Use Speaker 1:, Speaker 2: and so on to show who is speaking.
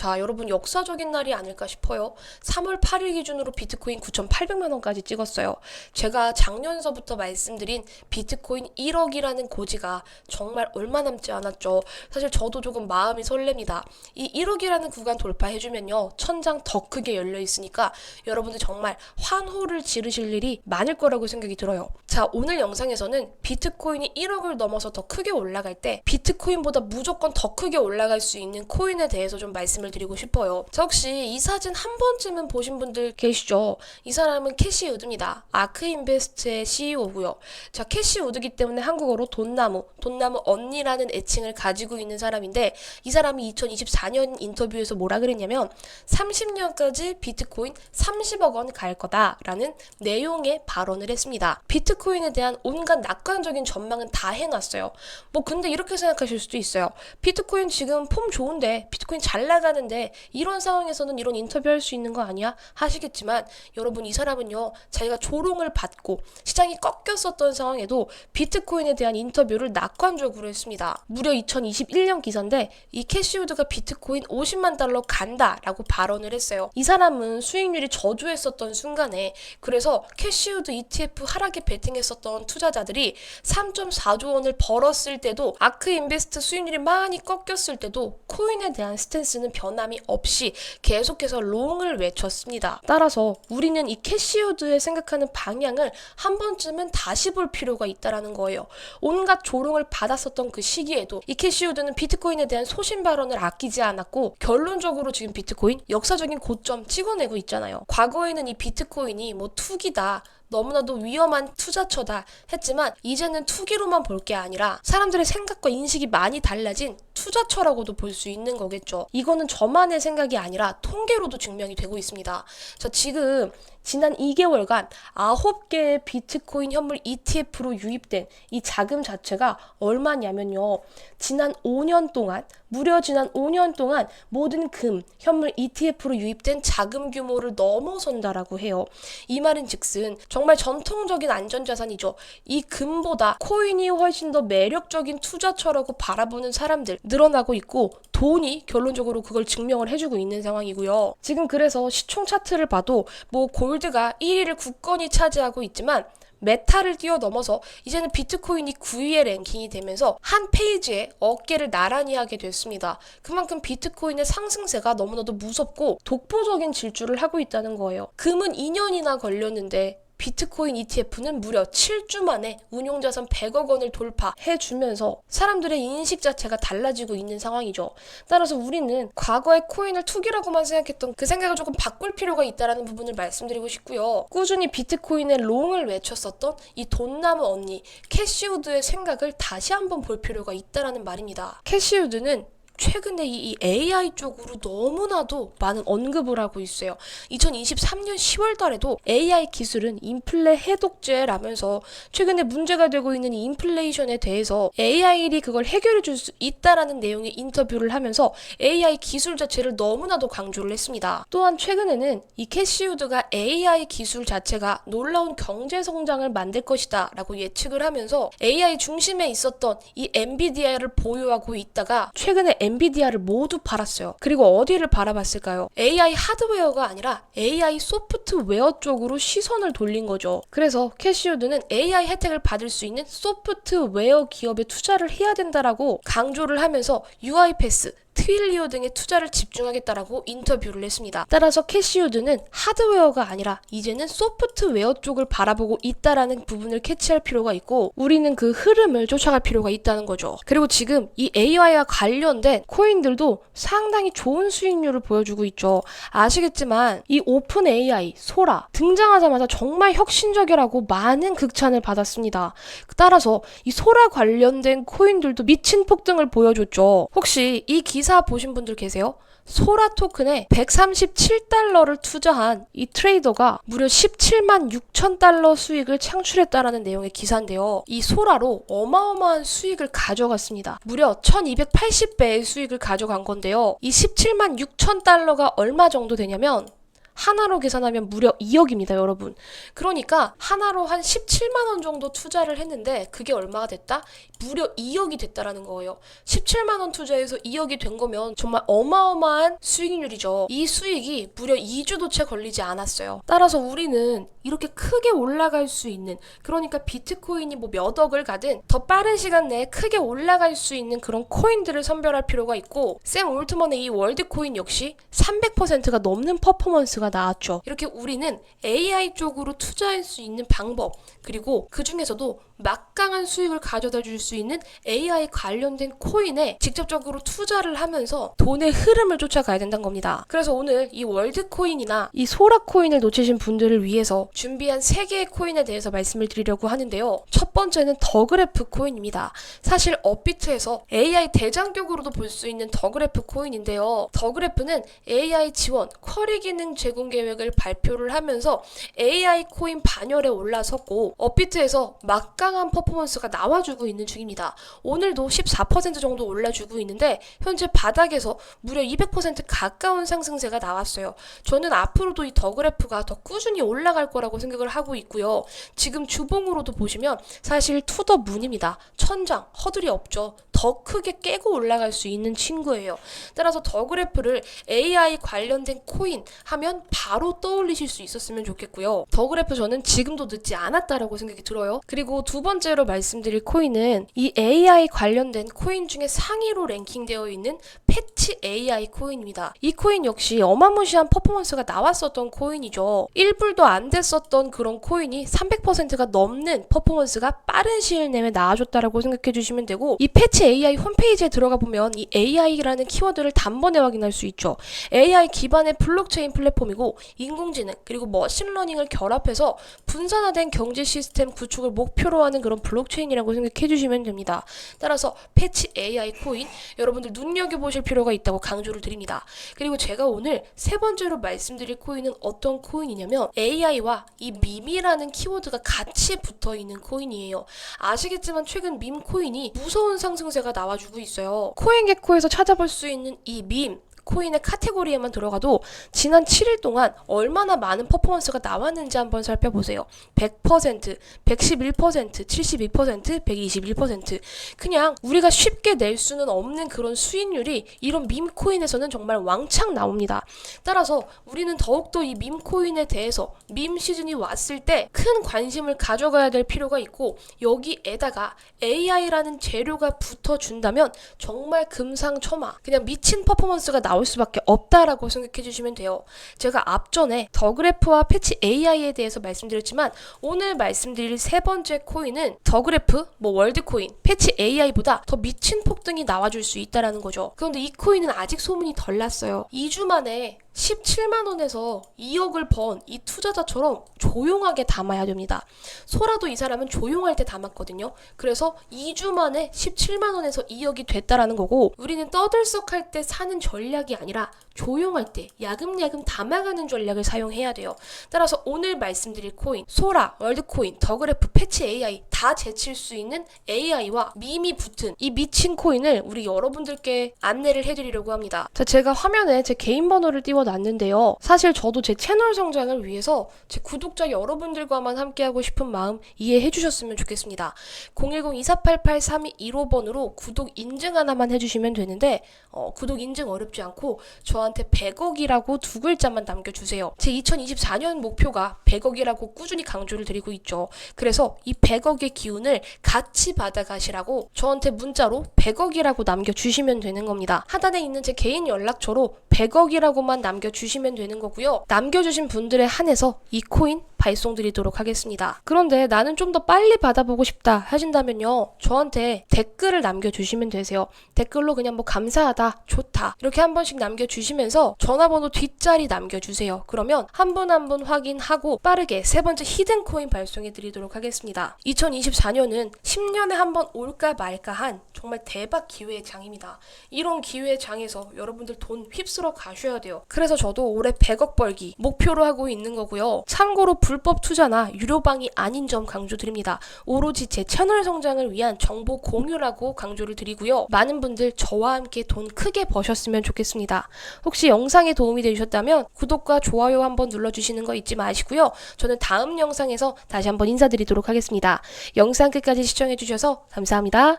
Speaker 1: 자, 여러분 역사적인 날이 아닐까 싶어요. 3월 8일 기준으로 비트코인 9,800만 원까지 찍었어요. 제가 작년서부터 말씀드린 비트코인 1억이라는 고지가 정말 얼마 남지 않았죠. 사실 저도 조금 마음이 설렙니다. 이 1억이라는 구간 돌파해주면요. 천장 더 크게 열려 있으니까 여러분들 정말 환호를 지르실 일이 많을 거라고 생각이 들어요. 자, 오늘 영상에서는 비트코인이 1억을 넘어서 더 크게 올라갈 때 비트코인보다 무조건 더 크게 올라갈 수 있는 코인에 대해서 좀 말씀을 드리고 싶어요. 자, 혹시 이 사진 한 번쯤은 보신 분들 계시죠? 이 사람은 캐시 우드입니다. 아크 인베스트의 CEO고요. 자, 캐시 우드기 때문에 한국어로 돈나무, 돈나무 언니라는 애칭을 가지고 있는 사람인데 이 사람이 2024년 인터뷰에서 뭐라 그랬냐면 30년까지 비트코인 30억 원 갈 거다라는 내용의 발언을 했습니다. 비트코인에 대한 온갖 낙관적인 전망은 다 해놨어요. 뭐 근데 이렇게 생각하실 수도 있어요. 비트코인 지금 폼 좋은데 비트코인 잘 나가는 데 이런 상황에서는 이런 인터뷰 할 수 있는 거 아니야? 하시겠지만 여러분 이 사람은요 자기가 조롱을 받고 시장이 꺾였었던 상황에도 비트코인에 대한 인터뷰를 낙관적으로 했습니다. 무려 2021년 기사인데 이 캐시우드가 비트코인 50만 달러 간다라고 발언을 했어요. 이 사람은 수익률이 저조했었던 순간에 그래서 캐시우드 ETF 하락에 베팅했었던 투자자들이 3.4조 원을 벌었을 때도 아크 인베스트 수익률이 많이 꺾였을 때도 코인에 대한 스탠스는 변 함이 없이 계속해서 롱을 외쳤습니다. 따라서 우리는 이 캐시우드에 생각하는 방향을 한 번쯤은 다시 볼 필요가 있다라는 거예요. 온갖 조롱을 받았었던 그 시기에도 이 캐시우드는 비트코인에 대한 소신 발언을 아끼지 않았고 결론적으로 지금 비트코인 역사적인 고점 찍어내고 있잖아요. 과거에는 이 비트코인이 뭐 투기다 너무나도 위험한 투자처다 했지만 이제는 투기로만 볼 게 아니라 사람들의 생각과 인식이 많이 달라진 투자처라고도 볼 수 있는 거겠죠. 이거는 저만의 생각이 아니라 통계로도 증명이 되고 있습니다. 자, 지금 지난 2개월간 9개의 비트코인 현물 ETF로 유입된 이 자금 자체가 얼마냐면요. 지난 5년 동안, 무려 지난 5년 동안 모든 금, 현물 ETF로 유입된 자금 규모를 넘어선다라고 해요. 이 말은 즉슨 정말 전통적인 안전자산이죠. 이 금보다 코인이 훨씬 더 매력적인 투자처라고 바라보는 사람들 늘어나고 있고 돈이 결론적으로 그걸 증명을 해주고 있는 상황이고요. 지금 그래서 시총 차트를 봐도 뭐 골드가 1위를 굳건히 차지하고 있지만 메타를 뛰어넘어서 이제는 비트코인이 9위에 랭킹이 되면서 한 페이지에 어깨를 나란히 하게 됐습니다. 그만큼 비트코인의 상승세가 너무나도 무섭고 독보적인 질주를 하고 있다는 거예요. 금은 2년이나 걸렸는데 비트코인 ETF는 무려 7주 만에 운용자산 100억 원을 돌파해주면서 사람들의 인식 자체가 달라지고 있는 상황이죠. 따라서 우리는 과거의 코인을 투기라고만 생각했던 그 생각을 조금 바꿀 필요가 있다는 부분을 말씀드리고 싶고요. 꾸준히 비트코인의 롱을 외쳤었던 이 돈나무 언니 캐시우드의 생각을 다시 한번 볼 필요가 있다는 말입니다. 캐시우드는 최근에 이, 이 AI 쪽으로 너무나도 많은 언급을 하고 있어요. 2023년 10월 달에도 AI 기술은 인플레 해독제라면서 최근에 문제가 되고 있는 이 인플레이션에 대해서 AI이 그걸 해결해 줄 수 있다라는 내용의 인터뷰를 하면서 AI 기술 자체를 너무나도 강조를 했습니다. 또한 최근에는 이 캐시우드가 AI 기술 자체가 놀라운 경제 성장을 만들 것이다 라고 예측을 하면서 AI 중심에 있었던 이 엔비디아를 보유하고 있다가 최근에 엔비디아를 모두 팔았어요. 그리고 어디를 바라봤을까요? AI 하드웨어가 아니라 AI 소프트웨어 쪽으로 시선을 돌린 거죠. 그래서 캐시우드는 AI 혜택을 받을 수 있는 소프트웨어 기업에 투자를 해야 된다라고 강조를 하면서 UiPath 트윌리오 등의 투자를 집중하겠다라고 인터뷰를 했습니다. 따라서 캐시우드는 하드웨어가 아니라 이제는 소프트웨어 쪽을 바라보고 있다라는 부분을 캐치할 필요가 있고 우리는 그 흐름을 쫓아갈 필요가 있다는 거죠. 그리고 지금 이 AI와 관련된 코인들도 상당히 좋은 수익률을 보여주고 있죠. 아시겠지만 이 오픈 AI, 소라 등장하자마자 정말 혁신적이라고 많은 극찬을 받았습니다. 따라서 이 소라 관련된 코인들도 미친 폭등을 보여줬죠. 혹시 이 기사 보신 분들 계세요? 소라 토큰에 137달러를 투자한 이 트레이더가 무려 17만 6천 달러 수익을 창출했다라는 내용의 기사인데요. 이 소라로 어마어마한 수익을 가져갔습니다. 무려 1280배의 수익을 가져간 건데요. 이 17만 6천 달러가 얼마 정도 되냐면 하나로 계산하면 무려 2억입니다, 여러분. 그러니까 하나로 한 17만 원 정도 투자를 했는데 그게 얼마가 됐다? 무려 2억이 됐다라는 거예요. 17만 원 투자해서 2억이 된 거면 정말 어마어마한 수익률이죠. 이 수익이 무려 2주도 채 걸리지 않았어요. 따라서 우리는 이렇게 크게 올라갈 수 있는 그러니까 비트코인이 뭐 몇 억을 가든 더 빠른 시간 내에 크게 올라갈 수 있는 그런 코인들을 선별할 필요가 있고 샘 올트먼의 이 월드코인 역시 300%가 넘는 퍼포먼스가 나왔죠. 이렇게 우리는 AI 쪽으로 투자할 수 있는 방법 그리고 그 중에서도 막강한 수익을 가져다 줄 수 있는 AI 관련된 코인에 직접적으로 투자를 하면서 돈의 흐름을 쫓아가야 된다는 겁니다. 그래서 오늘 이 월드코인이나 이 소라코인을 놓치신 분들을 위해서 준비한 세 개의 코인에 대해서 말씀을 드리려고 하는데요. 첫 번째는 더그래프 코인입니다. 사실 업비트에서 AI 대장격으로도 볼 수 있는 더그래프 코인인데요. 더그래프는 AI 지원, 쿼리 기능 제공 계획을 발표를 하면서 AI 코인 반열에 올라섰고 업비트에서 막강 한 퍼포먼스가 나와주고 있는 중입니다. 오늘도 14% 정도 올라주고 있는데 현재 바닥에서 무려 200% 가까운 상승세가 나왔어요. 저는 앞으로도 이 더 그래프가 더 꾸준히 올라갈 거라고 생각을 하고 있고요. 지금 주봉으로도 보시면 사실 투더 문입니다. 천장, 허들이 없죠. 더 크게 깨고 올라갈 수 있는 친구예요. 따라서 더 그래프를 AI 관련된 코인 하면 바로 떠올리실 수 있었으면 좋겠고요. 더 그래프 저는 지금도 늦지 않았다라고 생각이 들어요. 그리고 두 번째로 말씀드릴 코인은 이 AI 관련된 코인 중에 상위로 랭킹되어 있는 패치 AI 코인입니다. 이 코인 역시 어마무시한 퍼포먼스가 나왔었던 코인이죠. 1불도 안 됐었던 그런 코인이 300%가 넘는 퍼포먼스가 빠른 시일 내에 나와줬다라고 생각해 주시면 되고 이 패치 AI 홈페이지에 들어가 보면 이 AI라는 키워드를 단번에 확인할 수 있죠. AI 기반의 블록체인 플랫폼이고 인공지능 그리고 머신러닝을 결합해서 분산화된 경제 시스템 구축을 목표로 하는 그런 블록체인이라고 생각해 주시면 됩니다. 따라서 패치 AI 코인 여러분들 눈여겨 보실 필요가 있다고 강조를 드립니다. 그리고 제가 오늘 세 번째로 말씀드릴 코인은 어떤 코인이냐면 AI와 이 밈이라는 키워드가 같이 붙어 있는 코인이에요. 아시겠지만 최근 밈 코인이 무서운 상승세 가 나와주고 있어요. 코인 개코에서 찾아볼 수 있는 이 밈 코인의 카테고리에만 들어가도 지난 7일 동안 얼마나 많은 퍼포먼스가 나왔는지 한번 살펴보세요. 100%, 111%, 72%, 121%. 그냥 우리가 쉽게 낼 수는 없는 그런 수익률이 이런 밈 코인에서는 정말 왕창 나옵니다. 따라서 우리는 더욱더 이 밈 코인에 대해서 밈 시즌이 왔을 때 큰 관심을 가져가야 될 필요가 있고 여기에다가 AI라는 재료가 붙어준다면 정말 금상첨화 그냥 미친 퍼포먼스가 나올 수밖에 없다라고 생각해 주시면 돼요. 제가 앞전에 더 그래프와 패치 AI에 대해서 말씀드렸지만 오늘 말씀드릴 세 번째 코인은 더 그래프, 뭐 월드 코인, 패치 AI보다 더 미친 폭등이 나와줄 수 있다라는 거죠. 그런데 이 코인은 아직 소문이 덜 났어요. 2주 만에 17만 원에서 2억을 번 이 투자자처럼 조용하게 담아야 됩니다. 소라도 이 사람은 조용할 때 담았거든요. 그래서 2주 만에 17만 원에서 2억이 됐다라는 거고 우리는 떠들썩할 때 사는 전략이 아니라 조용할 때 야금야금 담아가는 전략을 사용해야 돼요. 따라서 오늘 말씀드릴 코인, 소라, 월드코인, 더그래프, 패치 AI 다 제칠 수 있는 AI와 밈이 붙은 이 미친 코인을 우리 여러분들께 안내를 해드리려고 합니다. 자, 제가 화면에 제 개인 번호를 띄워놨는데요. 사실 저도 제 채널 성장을 위해서 제 구독자 여러분들과만 함께하고 싶은 마음 이해해 주셨으면 좋겠습니다. 010-2488-3215번으로 구독 인증 하나만 해주시면 되는데 어, 구독 인증 어렵지 않고 저한테 100억이라고 두 글자만 남겨주세요. 제 2024년 목표가 100억이라고 꾸준히 강조를 드리고 있죠. 그래서 이 100억의 기운을 같이 받아가시라고 저한테 문자로 100억이라고 남겨주시면 되는 겁니다. 하단에 있는 제 개인 연락처로 100억이라고만 남겨주시면 되는 거고요. 남겨주신 분들에 한해서 이 코인 발송드리도록 하겠습니다. 그런데 나는 좀 더 빨리 받아보고 싶다 하신다면요. 저한테 댓글을 남겨주시면 되세요. 댓글로 그냥 뭐 감사하다, 좋다 이렇게 한 번씩 남겨주시면서 전화번호 뒷자리 남겨주세요. 그러면 한 분 한 분 확인하고 빠르게 세 번째 히든 코인 발송해 드리도록 하겠습니다. 2024년은 10년에 한 번 올까 말까 한 정말 대박 기회의 장입니다. 이런 기회의 장에서 여러분들 돈 휩쓸어 가셔야 돼요. 그래서 저도 올해 100억 벌기 목표로 하고 있는 거고요. 참고로 불법 투자나 유료방이 아닌 점 강조드립니다. 오로지 제 채널 성장을 위한 정보 공유라고 강조를 드리고요. 많은 분들 저와 함께 돈 크게 버셨으면 좋겠습니다. 혹시 영상에 도움이 되셨다면 구독과 좋아요 한번 눌러주시는 거 잊지 마시고요. 저는 다음 영상에서 다시 한번 인사드리도록 하겠습니다. 영상 끝까지 시청해주셔서 감사합니다.